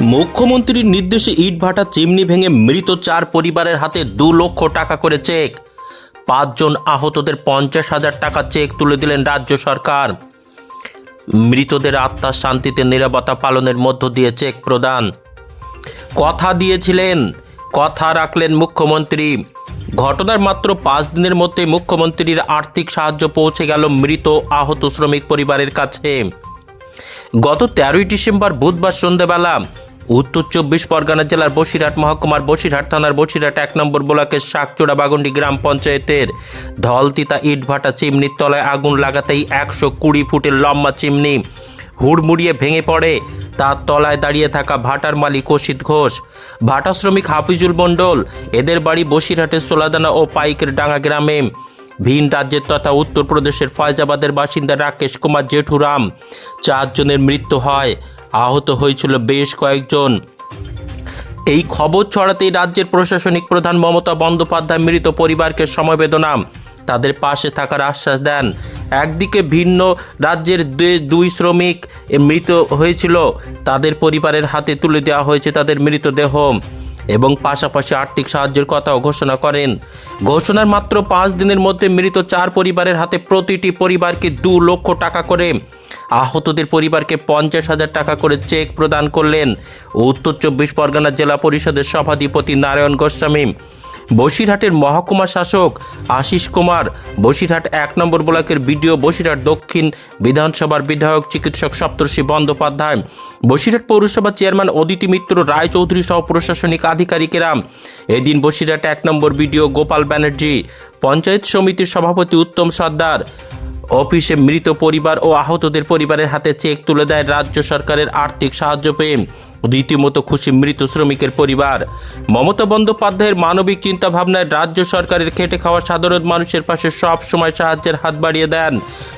মুখ্যমন্ত্রীর নির্দেশে ইটভাটা চিমনি ভেঙে মৃত চার পরিবারের হাতে দু লক্ষ টাকা করে চেক। পাঁচজন আহতদের পঞ্চাশ হাজার টাকা চেক তুলে দিলেন রাজ্য সরকার। মৃতদের আত্মার শান্তিতে নিরাপত্তা পালনের মধ্য দিয়ে চেক প্রদান। কথা দিয়েছিলেন, কথা রাখলেন মুখ্যমন্ত্রী। ঘটনার মাত্র পাঁচ দিনের মধ্যে মুখ্যমন্ত্রীর আর্থিক সাহায্য পৌঁছে গেল মৃত আহত শ্রমিক পরিবারের কাছে। গত তেরোই ডিসেম্বর বুধবার সন্ধ্যাবেলা উত্তর চব্বিশ পরগনা জেলার বসিরহাট মহকুমার বসিরহাট থানার বসিরহাট এক নম্বর ব্লকের শাকচোড়া বাগুন্ডি গ্রাম পঞ্চায়েতের ধলতিতা ইটভাটা চিমনির তলায় আগুন লাগাতেই একশো কুড়ি ফুটের লম্বা চিমনি হুড়মুড়িয়ে ভেঙে পড়ে। তার তলায় দাঁড়িয়ে থাকা ভাটার মালিক অসিত ঘোষ। ভাটা শ্রমিক হাফিজুল মণ্ডল, এদের বাড়ি বসিরহাটের সোলাদানা ও পাইকের ডাঙ্গা গ্রামে। ভিন রাজ্যের তথা উত্তরপ্রদেশের ফয়জাবাদের বাসিন্দা রাকেশ কুমার জেঠুরাম, চারজনের মৃত্যু হয়। আহত হয়েছিল বেশ কয়েকজন। এই খবর ছড়াতেই রাজ্যের প্রশাসনিক প্রধান মমতা বন্দ্যোপাধ্যায় মৃত পরিবারকে সমবেদনা। তাদের পাশে থাকার আশ্বাস দেন। একদিকে ভিন্ন রাজ্যের দুই শ্রমিক মৃত হয়েছিল। তাদের পরিবারের হাতে তুলে দেওয়া হয়েছে তাদের মৃতদেহ। এবং পাশাপাশি আর্থিক সাহায্যের কথাও ঘোষণা করেন। ঘোষণার মাত্র পাঁচ দিনের মধ্যে মৃত চার পরিবারের হাতে প্রতিটি পরিবারকে দু লক্ষ টাকা করে। আহতদের পরিবারকে পঞ্চাশ হাজার টাকা করে চেক প্রদান করলেন। উত্তর চব্বিশ পরগনা জেলা পরিষদের সভাধিপতি নারায়ণ গোস্বামী। বসিরহাটের মহকুমা শাসক আশিস কুমার। বসিরহাট এক নম্বর ব্লকের বিডিও বসিরহাট দক্ষিণ বিধানসভার বিধায়ক চিকিৎসক সপ্তর্ষি বন্দ্যোপাধ্যায়। বসিরহাট পৌরসভা চেয়ারম্যান অদিতি মিত্র রায়চৌধুরী সহ প্রশাসনিক আধিকারিকেরা। এদিন বসিরহাট এক নম্বর বিডিও গোপাল ব্যানার্জি, পঞ্চায়েত সমিতির সভাপতি উত্তম সর্দার, অফিসে মৃত পরিবার ও আহতদের পরিবারের হাতে চেক তুলে দেয় রাজ্য সরকারের আর্থিক সাহায্য পেয়ে। রীতিমতো খুশি মৃত শ্রমিকের পরিবার। মমতা বন্দ্যোপাধ্যায়ের মানবিক চিন্তাভাবনায় রাজ্য সরকারের খেটে খাওয়া সাধারণ মানুষের পাশে সব সময় সাহায্যের হাত বাড়িয়ে দেন।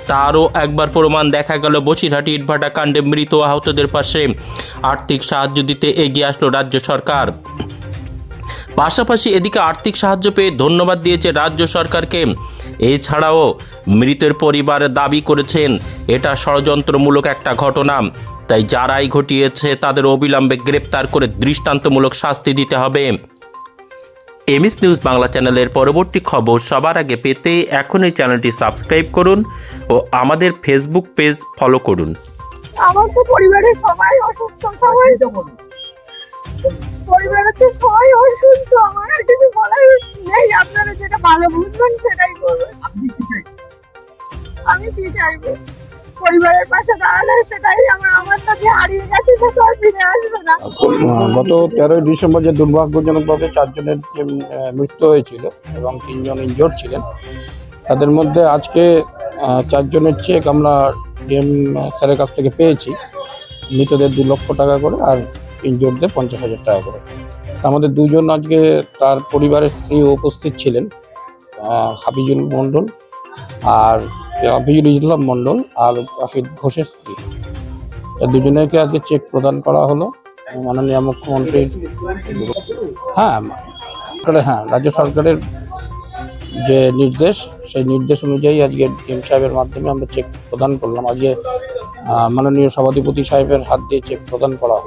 তারও একবার প্রমাণ দেখা গেল বসিরহাটি ইটভাটা কাণ্ডে মৃত আহতদের পাশে। আর্থিক সাহায্য দিতে এগিয়ে আসলো রাজ্য সরকার। পাশাপাশি এদিকে আর্থিক সাহায্য পেয়ে ধন্যবাদ দিয়েছে রাজ্য সরকারকে। এছাড়াও মৃতের পরিবার দাবি করেছেন, এটা ষড়যন্ত্রমূলক একটা ঘটনা। তাই যারাই ঘটিয়েছে তাদের অবিলম্বে গ্রেপ্তার করে দৃষ্টান্তমূলক শাস্তি দিতে হবে। এমএস নিউজ বাংলা চ্যানেলের পরবর্তী খবর সবার আগে পেতে এখন এই চ্যানেলটি সাবস্ক্রাইব করুন ও আমাদের ফেসবুক পেজ ফলো করুন। আমার তো পরিবারের সবাই অসুস্থ সবাই পরিবারের তো সবাই অসুস্থ আমার আর কিছু বলার নেই। আপনারা যেটা ভালো বুঝবেন সেটাই করবেন আপনি কি আমি কি চাইব? পরিবারের পাশে দাঁড়ালে সেটাই আমার আমার যে হারিয়ে গেছে, সে তো আর ফিরে আসবে না। গত তেরোই ডিসেম্বর যে দুর্ভাগ্যজনকভাবে চারজনের যে মৃত্যু হয়েছিল এবং তিনজন ইনজোর্ড ছিলেন, তাদের মধ্যে আজকে চারজনের চেক আমরা ডিএম স্যারের কাছ থেকে পেয়েছি। মৃতদের দু লক্ষ টাকা করে আর ইনজোর্ডদের পঞ্চাশ হাজার টাকা করে। আমাদের দুজন আজকে তার পরিবারের স্ত্রী উপস্থিত ছিলেন হাবিজুল মণ্ডল আর হাফিজুল ইসলাম মণ্ডল আর আফিদ ঘোষের স্ত্রী। এই দুজনেরকে আজকে চেক প্রদান করা হলো মাননীয় মুখ্যমন্ত্রীর হ্যাঁ হ্যাঁ রাজ্য সরকারের যে নির্দেশ, সেই নির্দেশ অনুযায়ী আজকে ডিএম সাহেবের মাধ্যমে আমরা চেক প্রদান করলাম। আজকে মাননীয় সভাধিপতি সাহেবের হাত দিয়ে চেক প্রদান করা হলো।